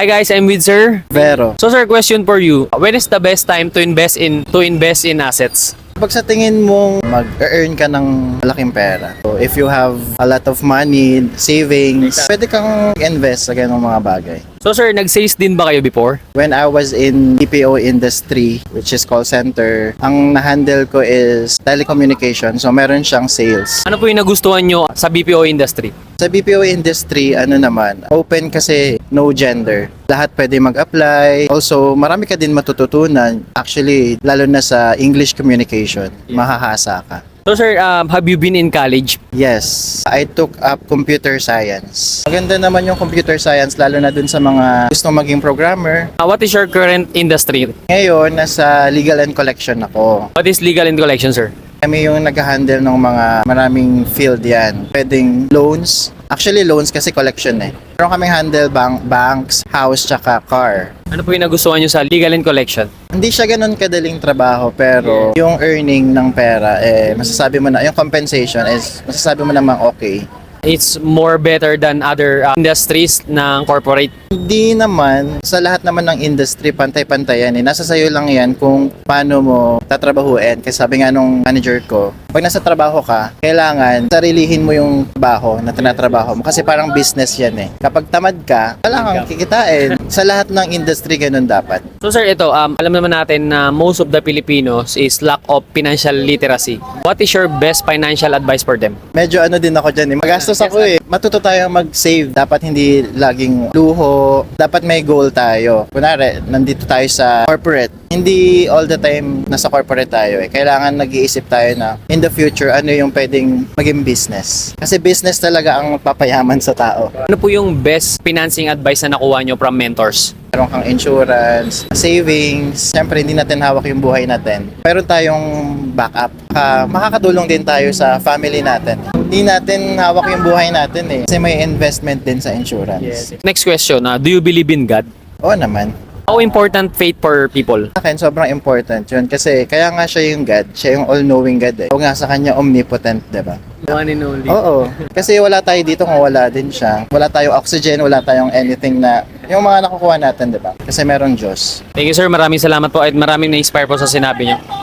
Hi guys, I'm with Sir. Vero. So sir, question for you. When is the best time to invest in to invest in assets? Pag sa tingin mong mag-earn ka ng malaking pera, so if you have a lot of money, savings, pwede kang invest sa ganung mga bagay. So sir, nag-sales din ba kayo before? When I was in BPO industry, which is call center, ang na-handle ko is telecommunication. So meron siyang sales. Ano po yung nagustuhan nyo sa BPO industry? Sa BPO industry, ano naman, open kasi no gender. Lahat pwede mag-apply. Also, marami ka din matututunan. Actually, lalo na sa English communication, mahahasa ka. So sir, um, have you been in college? Yes, I took up computer science. Maganda naman yung computer science lalo na dun sa mga gustong maging programmer. Uh, what is your current industry? Ngayon, nasa legal and collection ako. What is legal and collection, sir? Kami yung nag-handle ng mga maraming field yan. Pwedeng loans. Actually, loans kasi collection eh. Pero kaming handle bank, banks, house, tsaka car. Ano po yung nagustuhan nyo sa legal and collection? Hindi siya ganun kadaling trabaho pero yung earning ng pera eh masasabi mo na yung compensation is masasabi mo namang okay. It's more better than other uh, industries ng corporate. Hindi naman, sa lahat naman ng industry, pantay-pantay yan eh. Nasa sayo lang yan kung paano mo tatrabahuin. Kasi sabi nga nung manager ko, pag nasa trabaho ka, kailangan sarilihin mo yung trabaho na tinatrabaho mo. Kasi parang business yan eh. Kapag tamad ka, wala kang kikitain. Sa lahat ng industry, ganun dapat. So sir, ito, um, alam naman natin na most of the Filipinos is lack of financial literacy. What is your best financial advice for them? Medyo ano din ako dyan eh. Magastos ako eh. Matuto tayo mag-save. Dapat hindi laging luho. Dapat may goal tayo. Kunwari, nandito tayo sa corporate. Hindi all the time nasa corporate tayo eh. Kailangan nag-iisip tayo na in the future, ano yung pwedeng maging business. Kasi business talaga ang papayaman sa tao. Ano po yung best financing advice na nakuha nyo from mentors? Meron kang insurance, savings. Siyempre, hindi natin hawak yung buhay natin. Meron tayong backup. Ka- makakatulong din tayo sa family natin. Hindi natin hawak yung buhay natin eh. Kasi may investment din sa insurance. Next question, uh, do you believe in God? Oo naman. How important faith for people? Sa akin, sobrang important yun. Kasi kaya nga siya yung God. Siya yung all-knowing God eh. O nga sa kanya, omnipotent, di ba? One and only. Oo. Kasi wala tayo dito kung wala din siya. Wala tayong oxygen, wala tayong anything na yung mga nakukuha natin, di ba? Kasi meron Diyos. Thank you sir, maraming salamat po at maraming na-inspire po sa sinabi nyo.